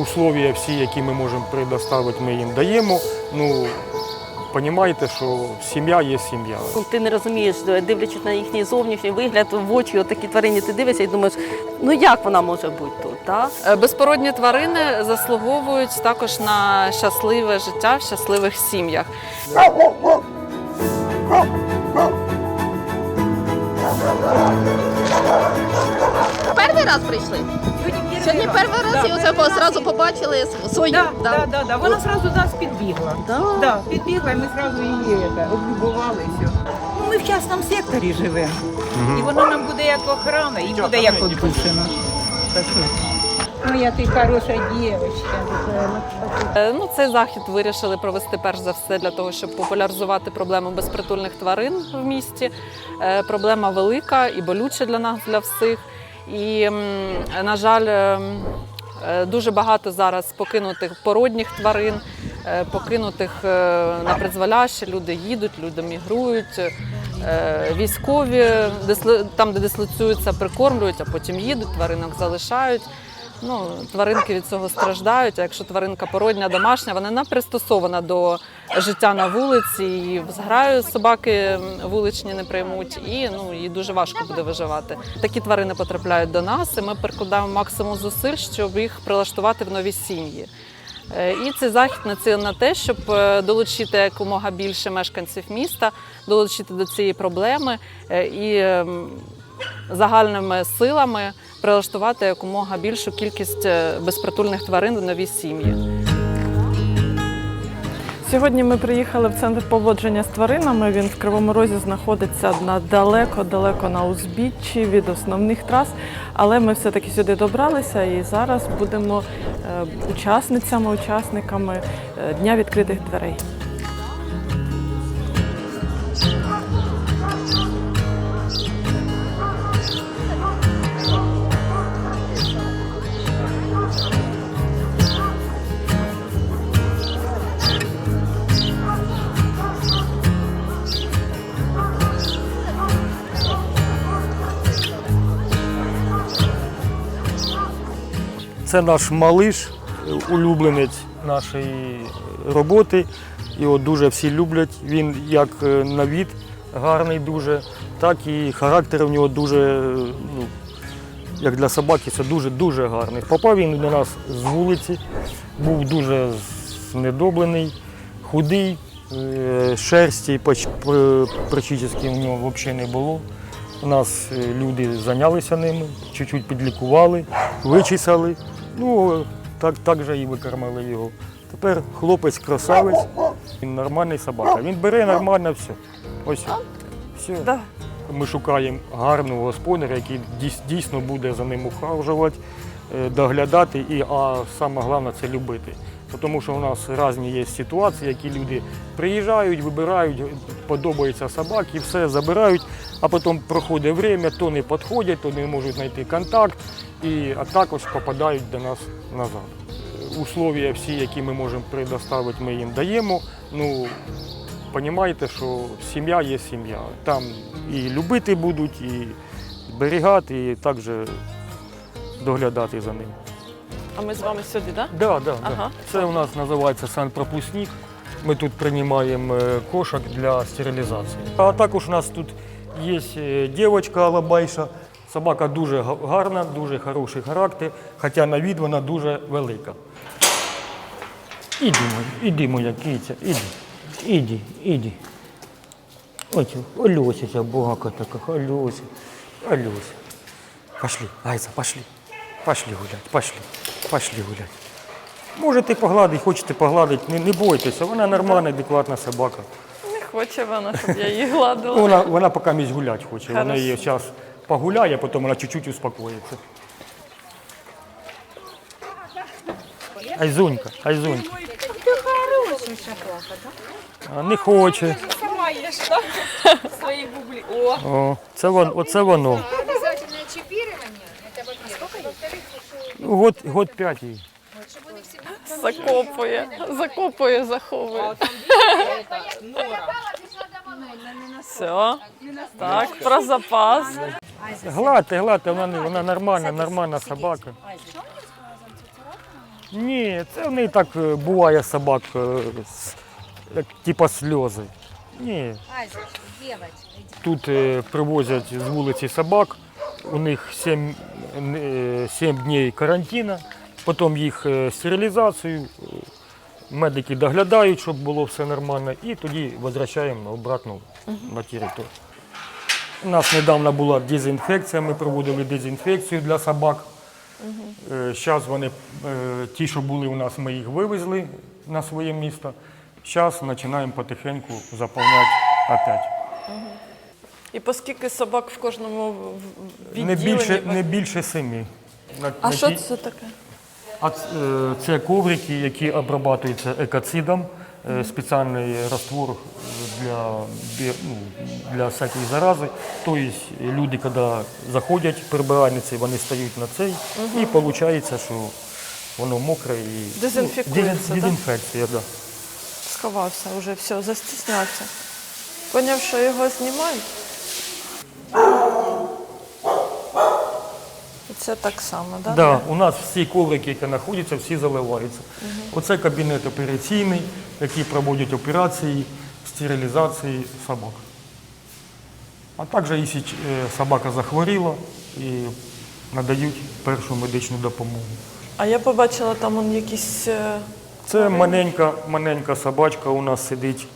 условия всі, які ми можемо предоставити, ми їм даємо. Ну, розумієте, що сім'я є сім'я. Ти не розумієш, дивлячись на їхній зовнішній вигляд, в очі отакі тварині, ти дивишся і думаєш, ну як вона може бути тут? Так? Е, Безпородні тварини заслуговують також на щасливе життя в щасливих сім'ях. Перший раз прийшли? Сьогодні перший раз і оце зразу побачили свою. Да, да. да. Вона зразу нас підбігла. Да. Да, підбігла, і ми зразу її это, облюбували і все. Ну, ми в частному секторі живемо. І вона нам буде як охрана, і буде як. Так що, моя ти хороша дівчинка. Е, Ну, цей захід вирішили провести перш за все для того, щоб популяризувати проблему безпритульних тварин в місті. Е, Проблема велика і болюча для нас, для всіх. І, на жаль, ем, е, дуже багато зараз покинутих породніх тварин, е, покинутих е, на призволяще. Люди їдуть, люди мігрують. Е, Військові там, де дислоцюються, прикормлюють, а потім їдуть, тваринок залишають. Ну, тваринки від цього страждають. А якщо тваринка породня, домашня, вона не пристосована до життя на вулиці. І в зграю собаки вуличні не приймуть, і ну їй дуже важко буде виживати. Такі тварини потрапляють до нас, і ми прикладаємо максимум зусиль, щоб їх прилаштувати в нові сім'ї. Е, І цей захід націлений на те, щоб е, долучити якомога більше мешканців міста, долучити до цієї проблеми е, і ем, загальними силами прилаштувати якомога більшу кількість е, безпритульних тварин в нові сім'ї. Сьогодні ми приїхали в центр поводження з тваринами. Він в Кривому Розі знаходиться на далеко-далеко на узбіччі від основних трас. Але ми все-таки сюди добралися і зараз будемо е, учасницями, учасниками е, Дня відкритих дверей. Це наш малиш, улюбленець нашої роботи. Його дуже всі люблять. Він як е, на від гарний дуже, так і характер в нього дуже, е, ну, як для собаки, це дуже-дуже гарний. Попав він до нас з вулиці, був дуже знедоблений, худий, е, шерсті практично в нього взагалі не було. У нас е, люди зайнялися ними, чуть-чуть підлікували, вичесали. Ну, так, так же і викормили його. Тепер хлопець красавець, він нормальний собака. Він бере нормально все. Ось. Все. Да. Ми шукаємо гарного господаря, який дійсно буде за ним ухажувати, е, доглядати і, а саме головне це любити. Тому що у нас різні є ситуації, які люди приїжджають, вибирають, подобаються собаки, все забирають, а потім проходить время, то не підходять, то не можуть знайти контакт, і, а також попадають до нас назад. Е, Условия всі, які ми можемо предоставити, ми їм даємо. Ну, Понімаєте, що сім'я є сім'я. Там і любити будуть, і зберігати, і також доглядати за ним. А ми з вами сьогодні, так? Да, да, Ага. да. Це у нас називається санпропускник. Ми тут приймаємо е, кошок для стерилізації. А також у нас тут є е, дівчинка Алабайша. Собака дуже гарна, дуже хороший характер, хоча на від вона дуже велика. Іди, іди, моя киця, іди. Іди, іди. Ось, Ольося ця богака така, Ольося, Ольося. Пошли, Айза, пошли. Пошли гулять, пошли, пошли гулять. Можете погладити, хочете погладити, не, не бойтеся, вона нормальна, адекватна собака Не хоче вона, щоб я її гладила. Вона, вона поки місь гуляти хоче. Вона Хорошо. її зараз погуляє, потім вона чуть-чуть успокоїться. Айзунька, Айзунька. Ти хороший собака, так? Не хоче. Сама їш, Свої бублі. О, О, це вон, оце воно. Обязательное чипирование. Это во-первых. Во-вторых, что Ну, Год, год п'ять їй. чтобы они все Закопує, закопує, заховує. Все. Так, про запас. Гладьте, гладьте, вона, не- вона нормальна, нормальна собака. Ні, це в неї так е, буває собак, е, с- як типа сльози. Ні. Тут е, привозять з вулиці собак, у них 7, 7 днів карантину, потім їх е, стерилізацію, е, медики доглядають, щоб було все нормально, і тоді возвращаємо обратно на територію. У нас недавно була дезінфекція, ми проводили дезінфекцію для собак. Зараз вони, е, ті, що були у нас, ми їх вивезли на своє місто. Зараз починаємо потихеньку заповняти опять. І оскільки собак в кожному в- в- Не більше, не більше семи. На- А на що ті- це таке? А ц- е, це коврики, які обрабатуються екоцидом, е, спеціальний раствор для, бі- ну, для всякої зарази. Тобто люди, коли заходять, прибиральниці, вони стають на цей, і виходить, що воно мокре і Дезінфікується, Ну, дезін- да? Дезінфекція, так. Да. Сховався вже, все, застіснявся. Поняв, що його знімають. Це так само, так? Да, у нас всі коврики, які знаходяться, всі заливаються. Оце кабінет операційний, який проводять операції стерилізації собак. А також, якщо е, собака захворіла, і надають першу медичну допомогу. А я побачила там он якісь. е, Це маленька, маленька собачка у нас сидить,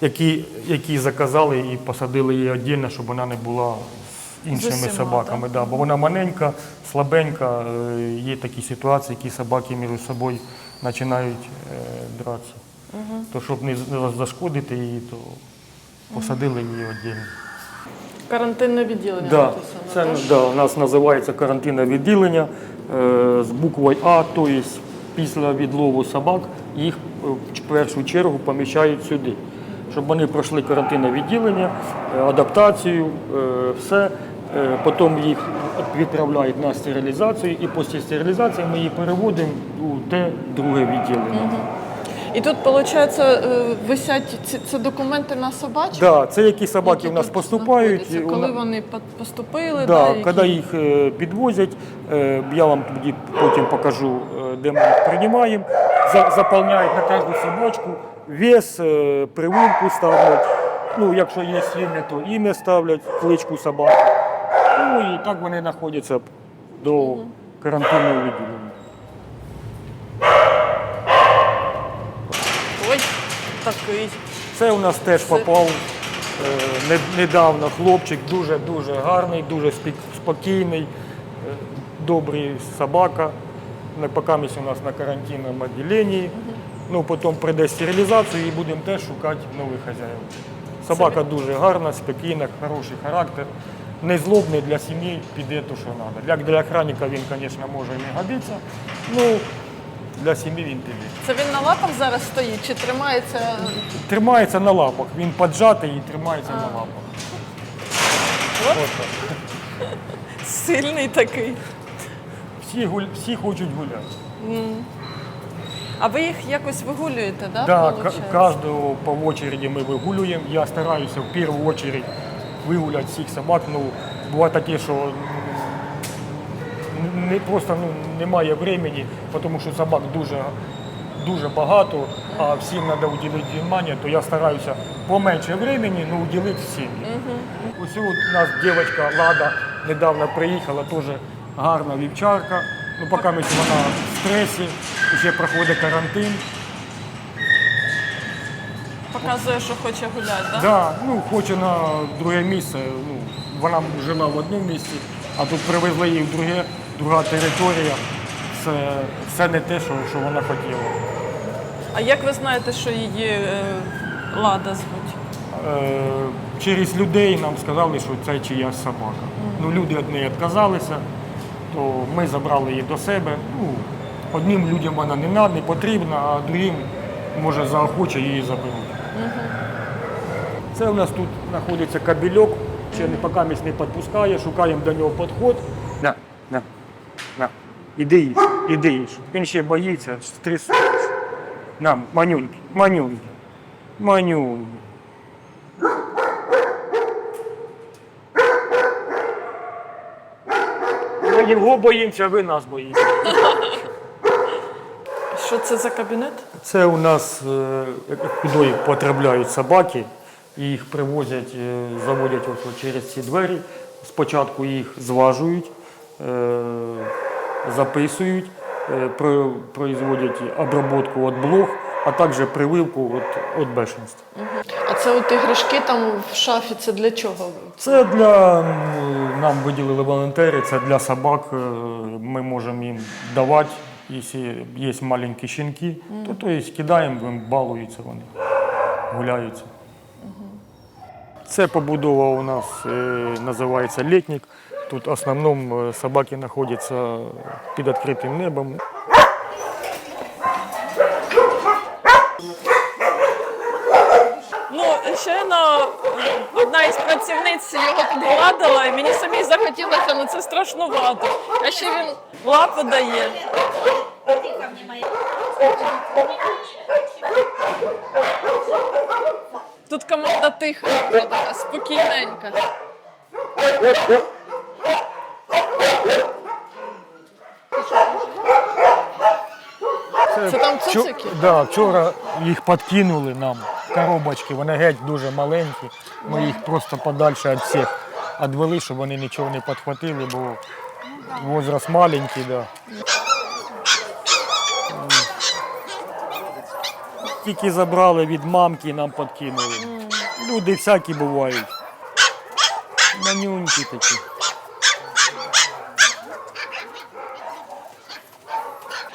які, які заказали і посадили її віддільно, щоб вона не була з іншими усіма, собаками. Да. Бо вона маленька, слабенька, е, є такі ситуації, які собаки між собою починають е, дратися. То щоб не, зашкодити її, то посадили її віддільно. Карантинне відділення Да, це да, у нас називається карантинне відділення е, з буквою А, тобто після відлову собак їх е, в першу чергу поміщають сюди, щоб вони пройшли карантинне відділення, адаптацію, е, все. Е, Потім їх відправляють на стерилізацію, і після стерилізації ми їх переводимо у те друге відділення. І тут, виходить, висять ці, це документи на собачок? Да, це які собаки які у нас поступають. знаходяться, Коли вони поступили, Да, які- коли їх е, підвозять, е, я вам тоді потім покажу, е, де ми їх приймаємо. За- Заповняють на кожну собачку, вес, е, прививку ставлять. Ну, якщо є ім'я, то ім'я ставлять, кличку собаки. Ну і так вони знаходяться до карантинного відділення. Ой, такий. Це у нас теж попав е, не- недавно хлопчик, дуже-дуже гарний, дуже спі- спокійний, е, добрий собака. Не поки ми у нас на карантинному відділенні. Ну, потім прийде стерилізацію і будемо теж шукати нових хазяїв. Собака дуже гарна, спокійна, хороший характер. Не злобний для сім'ї, піде то, що треба. Для, для охранника він, звісно, може і не годиться. Ну, для сім'ї він піде. Це він на лапах зараз стоїть чи тримається? Тримається на лапах. Він поджатий і тримається на лапах. От. От так. Сильний такий. Всі, гуль... Всі хочуть гуляти. А ви їх якось вигулюєте, да? Да, получається? ка- кожного по очереді ми вигулюємо. Я стараюся в першу очередь вигуляти всіх собак. Ну, буває таке, що не, просто ну, немає времени, тому що собак дуже, дуже багато, а всім треба уділити увагу, то я стараюся поменше времени, але уділити всім. Ось у нас дівчинка Лада недавно приїхала, теж гарна вівчарка. Ну, поки ми вона в стресі, ще проходить карантин. Показує, що хоче гуляти, да? Да, ну, хоче на друге місце. Ну, вона жила в одному місці, а тут привезли її в друге, друга територія. Це, це не те, що, що вона хотіла. А як ви знаєте, що її е, Лада звуть? Е, через людей нам сказали, що це чиясь собака. Ну, люди від неї відказалися, то ми забрали її до себе. Ну, одним людям вона не, на- не потрібна, а другим, може, заохоче її заберуть. Це у нас тут знаходиться кабельок, ще не поки місь не підпускає, шукаємо до нього підход. На, на, на. Іди їж, іди їж. Він ще боїться, стресує. На, манюньки, манюньки, манюньки. Ми його боїмося, ви нас боїтеся. Що це за кабінет? Це у нас е, куди потрапляють собаки, і їх привозять, е, заводять ось через ці двері. Спочатку їх зважують, е, записують, про- производять обробку від блох, а також прививку від, від бешенства. А це от іграшки там в шафі, це для чого? Це для нам виділили волонтери, це для собак. Ми можемо їм давати, якщо є маленькі щенки, то, то есть кидаємо, балуються вони, гуляються. Це побудова у нас е, називається літник. Тут в основному е, собаки знаходяться під відкритим небом. Щойно одна із працівниць його тут гладила, і мені самі захотілося, ну це страшнувато. А ще він лапу дає. Тут команда тиха, така спокійненька. Це там цуцики? Да, вчора їх підкинули нам коробочки, вони геть дуже маленькі. Ми їх просто подальше від всіх відвели, щоб вони нічого не підхватили, бо возраст маленький, да. Тільки забрали від мамки і нам підкинули. Люди всякі бувають. Манюнькі такі.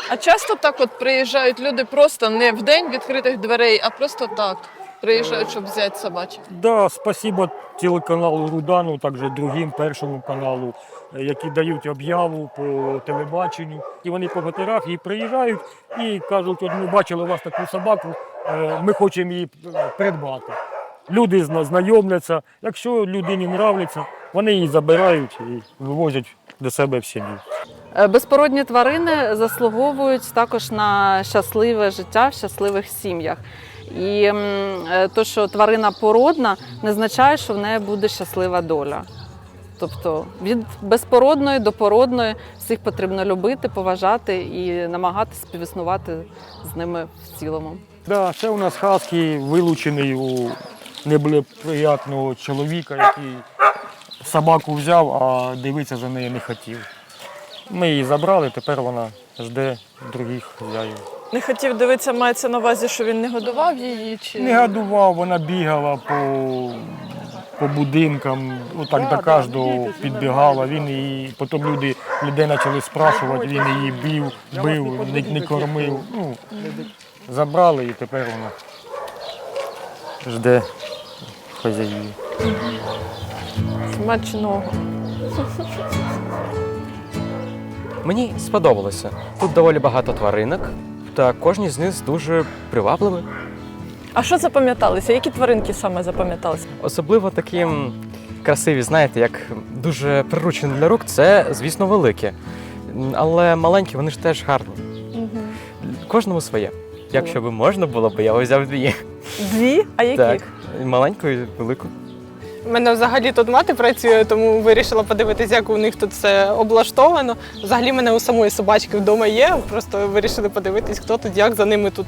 А часто так от приїжджають люди просто не в день відкритих дверей, а просто так. Приїжджають, щоб взяти собачок. Да, спасибо телеканалу Рудану, також другим першому каналу, які дають об'яву по телебаченню. І вони по фотографії приїжджають і кажуть, от ми бачили у вас таку собаку, е, ми хочемо її придбати. Люди зна- знайомляться. Якщо людині нравиться, вони її забирають і вивозять до себе в сім'ю. Е, Безпородні тварини заслуговують також на щасливе життя в щасливих сім'ях. І е, то, що тварина породна, не означає, що в неї буде щаслива доля. Тобто від безпородної до породної всіх потрібно любити, поважати і намагатися співіснувати з ними в цілому. Да, це у нас хаски вилучений у неблагоприятного чоловіка, який собаку взяв, а дивитися за нею не хотів. Ми її забрали, тепер вона жде других хазяїв. Не хотів дивитися, мається на увазі, що він не годував її чи Не годував, вона бігала по, по будинкам, отак до кожного підбігала. Він її, потім люди, людей почали спрашувати, він її бив, бив, не, не кормив. Ну, забрали і тепер вона жде хазяїв. смачного. Мені сподобалося. Тут доволі багато тваринок, та кожні з них дуже привабливі. А що запам'яталися? Які тваринки саме запам'яталися? Особливо такі красиві, знаєте, як дуже приручені для рук, це, звісно, великі. Але маленькі вони ж теж гарні. Кожному своє. Якщо би можна було б, я б взяв дві. Дві? А яких? Так, маленьку і велику. У мене взагалі тут мати працює, тому вирішила подивитися, як у них тут все облаштовано. Взагалі, мене у самої собачки вдома є. Просто вирішили подивитись, хто тут, як за ними тут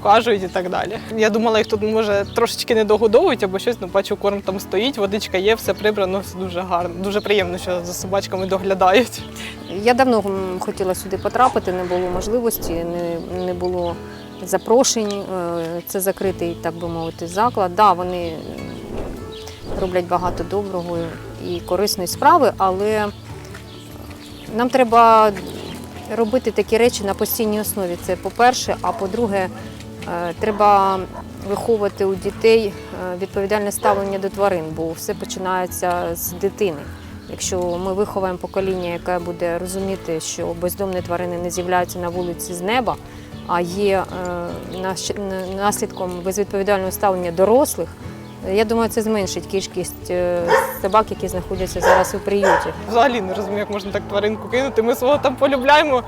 ухажують і так далі. Я думала, їх тут може трошечки не догодовують або щось, ну бачу, корм там стоїть, водичка є, все прибрано, все дуже гарно. Дуже приємно, що за собачками доглядають. Я давно хотіла сюди потрапити, не було можливості, не, не було запрошень. Е, Це закритий, так би мовити, заклад. Да, вони роблять багато доброго і корисної справи, але нам треба робити такі речі на постійній основі. Це по-перше, а по-друге, е, треба виховувати у дітей е, відповідальне ставлення до тварин, бо все починається з дитини. Якщо ми виховаємо покоління, яке буде розуміти, що бездомні тварини не з'являються на вулиці з неба, а є е, наслідком безвідповідального ставлення дорослих, я думаю, це зменшить кількість е, собак, які знаходяться зараз у приюті. Взагалі не розумію, як можна так тваринку кинути. Ми свого там полюбляємо.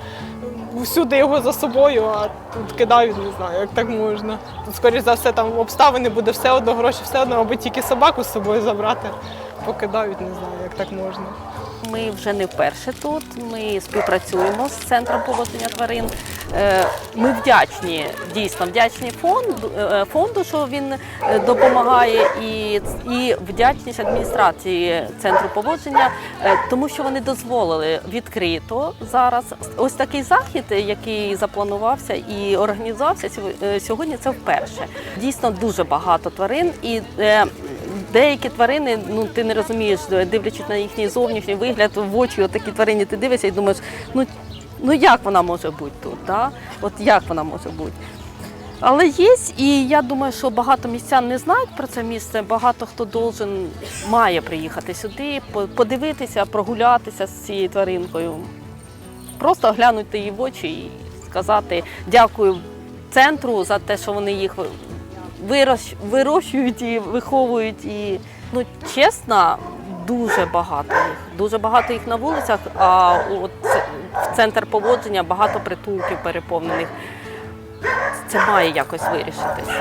Всюди його за собою, а тут кидають, не знаю, як так можна. Тут, скоріш за все, там обставини буде все одно, гроші все одно, аби тільки собаку з собою забрати. Покидають, не знаю, як так можна. Ми вже не вперше тут. Ми співпрацюємо з центром поводження тварин. Е, Ми вдячні, дійсно вдячні фонду, е, фонду, що він е, допомагає, і, і вдячність адміністрації центру поводження, тому що вони дозволили відкрито зараз ось такий захід, який запланувався і організувався сьо- сьогодні. Це вперше. Дійсно дуже багато тварин і. Е, Деякі тварини, ну ти не розумієш, дивлячись на їхній зовнішній вигляд, в очі отакі тварині, ти дивишся і думаєш, ну, ну як вона може бути тут? Да? От як вона може бути? Але є, і я думаю, що багато містян не знають про це місце. Багато хто должен має приїхати сюди, подивитися, прогулятися з цією тваринкою. Просто глянути її в очі і сказати дякую центру за те, що вони їх вирощують і виховують. І ну чесно, дуже багато їх. Дуже багато їх на вулицях, а от в центр поводження багато притулків переповнених. Це має якось вирішитись.